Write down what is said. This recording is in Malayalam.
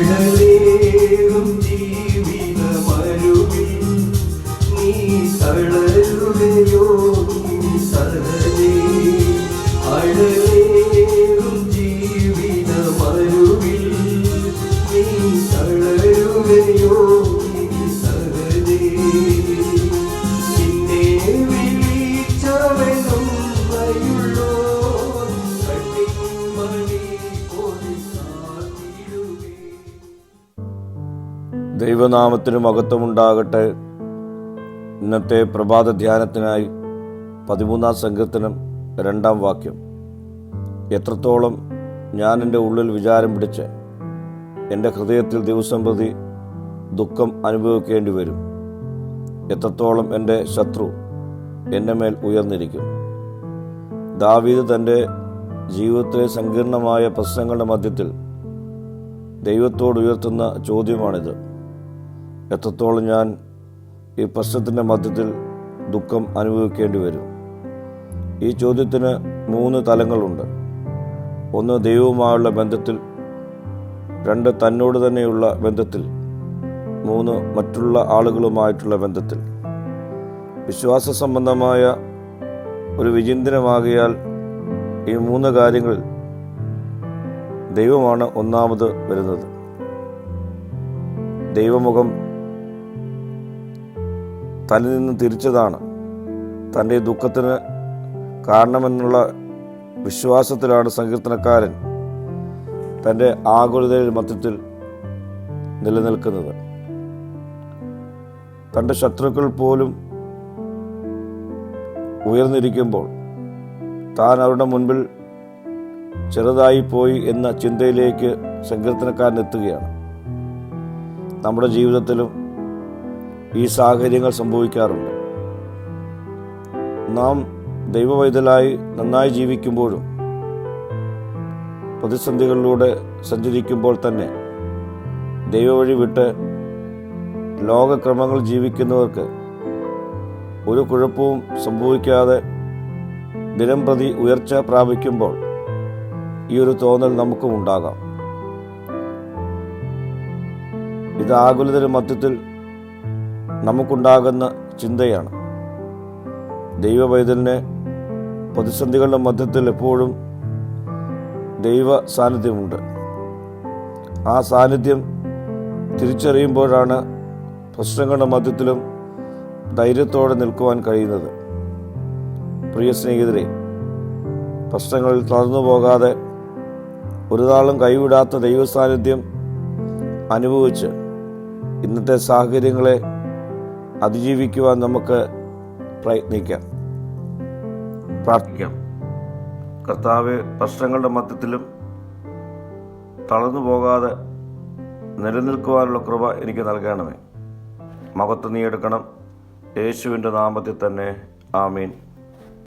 கடலேறும் நீ ദൈവനാമത്തിന് മഹത്വമുണ്ടാകട്ടെ. ഇന്നത്തെ പ്രഭാത ധ്യാനത്തിനായി പതിമൂന്നാം സംഘത്തിനും രണ്ടാം വാക്യം. എത്രത്തോളം ഞാൻ എന്റെ ഉള്ളിൽ വിചാരം പിടിച്ച് എന്റെ ഹൃദയത്തിൽ ദിവസം പ്രതി ദുഃഖം അനുഭവിക്കേണ്ടി വരും. എത്രത്തോളം എന്റെ ശത്രു എന്റെ മേൽ ഉയർന്നിരിക്കും. ദാവീദ് തന്റെ ജീവിതത്തിലെ സങ്കീർണമായ പ്രശ്നങ്ങളുടെ മധ്യത്തിൽ ദൈവത്തോട് ഉയർത്തുന്ന ചോദ്യമാണിത്. എത്രത്തോളം ഞാൻ ഈ പ്രശ്നത്തിന്റെ മധ്യത്തിൽ ദുഃഖം അനുഭവിക്കേണ്ടി വരും? ഈ ചോദ്യത്തിന് മൂന്ന് തലങ്ങളുണ്ട്. ഒന്ന് ദൈവവുമായുള്ള ബന്ധത്തിൽ രണ്ട് തന്നോട് തന്നെയുള്ള ബന്ധത്തിൽ മൂന്ന് മറ്റുള്ള ആളുകളുമായിട്ടുള്ള ബന്ധത്തിൽ. വിശ്വാസ സംബന്ധമായ ഒരു വിചിന്തനമാകിയാൽ ഈ മൂന്ന് കാര്യങ്ങൾ ദൈവമാണ് ഒന്നാമത് വരുന്നത്. ദൈവമുഖം തന്നിൽ നിന്ന് തിരിച്ചതാണ്. തന്റെ ദുഃഖത്തിന് കാരണമെന്നുള്ള വിശ്വാസത്തിലാണ് സങ്കീർത്തനക്കാരൻ തന്റെ ആകുലതയുടെ മധ്യത്തിൽ നിലനിൽക്കുന്നത്. തന്റെ ശത്രുക്കൾ പോലും ഉയർന്നിരിക്കുമ്പോൾ താൻ അവരുടെ മുൻപിൽ ചെറുതായി പോയി എന്ന ചിന്തയിലേക്ക് സങ്കീർത്തനക്കാരൻ എത്തുകയാണ്. നമ്മുടെ ജീവിതത്തിലും ഈ സാഹചര്യങ്ങൾ സംഭവിക്കാറുണ്ട്. നാം ദൈവവൈതലായി നന്നായി ജീവിക്കുമ്പോഴും പ്രതിസന്ധികളിലൂടെ സഞ്ചരിക്കുമ്പോൾ തന്നെ ദൈവവഴി വിട്ട് ലോകക്രമങ്ങൾ ജീവിക്കുന്നവർക്ക് ഒരു കുഴപ്പവും സംഭവിക്കാതെ ദിനം പ്രതി ഉയർച്ച പ്രാപിക്കുമ്പോൾ ഈ ഒരു തോന്നൽ നമുക്കും ഉണ്ടാകാം. ഇത് ആകുലതയുടെ മധ്യത്തിൽ നമുക്കുണ്ടാകുന്ന ചിന്തയാണ്. ദൈവവൈതലിനെ പ്രതിസന്ധികളുടെ മധ്യത്തിൽ എപ്പോഴും ദൈവ സാന്നിധ്യമുണ്ട് ആ സാന്നിധ്യം തിരിച്ചറിയുമ്പോഴാണ് പ്രശ്നങ്ങളുടെ മധ്യത്തിലും ധൈര്യത്തോടെ നിൽക്കുവാൻ കഴിയുന്നത്. പ്രിയ സ്നേഹിതരെ പ്രശ്നങ്ങളിൽ തളർന്നു പോകാതെ ഒരു നാളും കൈവിടാത്ത ദൈവ സാന്നിധ്യം അനുഭവിച്ച് ഇന്നത്തെ സാഹചര്യങ്ങളെ അതിജീവിക്കുവാൻ നമുക്ക് പ്രയത്നിക്കാം. പ്രാർത്ഥിക്കാം. കർത്താവ് പ്രശ്നങ്ങളുടെ മധ്യത്തിലും തളർന്നു പോകാതെ നിലനിൽക്കുവാനുള്ള കൃപ എനിക്ക് നൽകണമേ. മകത്ത് നീ എടുക്കണം. യേശുവിന്റെ നാമത്തിൽ തന്നെ. ആമീൻ.